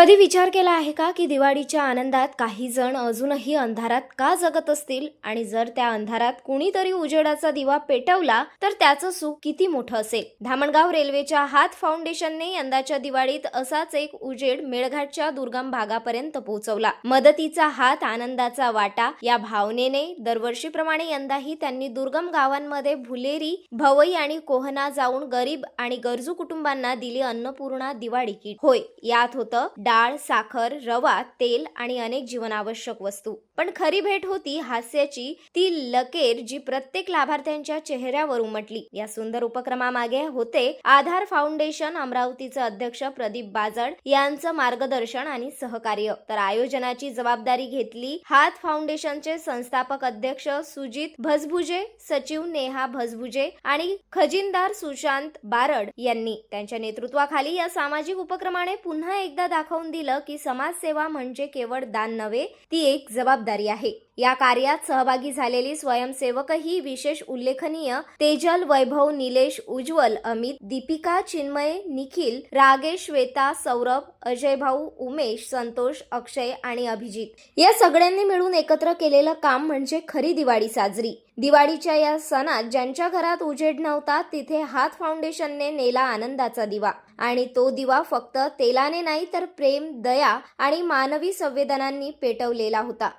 कधी विचार केला आहे का की दिवाळीच्या आनंदात काही जण अजूनही अंधारात का जगत असतील? आणि जर त्या अंधारात कुणीतरी उजेडाचा दिवा पेटवला तर त्याचं सुख किती मोठं असेल? धामणगाव रेल्वेच्या हात फाउंडेशनने यंदाच्या दिवाळीत असाच एक उजेड मेळघाटच्या दुर्गम भागापर्यंत पोहोचवला. मदतीचा हात आनंदाचा वाटा या भावनेने दरवर्षीप्रमाणे यंदाही त्यांनी दुर्गम गावांमध्ये भुलेरी भवई आणि कोहना जाऊन गरीब आणि गरजू कुटुंबांना दिली अन्नपूर्णा दिवाळी किट. होय यात होतं डाळ साखर रवा तेल आणि अनेक जीवनावश्यक वस्तू. पण खरी भेट होती हास्याची. ती लकेर जी प्रत्येक लाभार्थ्यांच्या चेहऱ्यावर उमटली. या सुंदर उपक्रमामागे होते आधार फाउंडेशन अमरावतीचे अध्यक्ष प्रदीप बाजड यांचं मार्गदर्शन आणि सहकार्य. तर आयोजनाची जबाबदारी घेतली हात फाउंडेशनचे संस्थापक अध्यक्ष सुजित भजभुजे सचिव नेहा भजभुजे आणि खजिनदार सुशांत बारड यांनी त्यांच्या नेतृत्वाखाली या सामाजिक उपक्रमाने पुन्हा एकदा दाखव दाखवून दिलं की समाजसेवा म्हणजे केवळ दान नव्हे ती एक जबाबदारी आहे. या कार्यात सहभागी झालेली स्वयंसेवकही विशेष उल्लेखनीय तेजल वैभव निलेश उज्ज्वल अमित दीपिका चिन्मय निखिल रागेश श्वेता सौरभ अजय भाऊ उमेश संतोष अक्षय आणि अभिजित. या सगळ्यांनी मिळून एकत्र केलेलं काम म्हणजे खरी दिवाळी साजरी. दिवाळीच्या या सणात ज्यांच्या घरात उजेड नव्हता तिथे हात फाउंडेशनने नेला आनंदाचा दिवा. आणि तो दिवा फक्त तेलाने नाही तर प्रेम दया आणि मानवी संवेदनांनी पेटवलेला होता.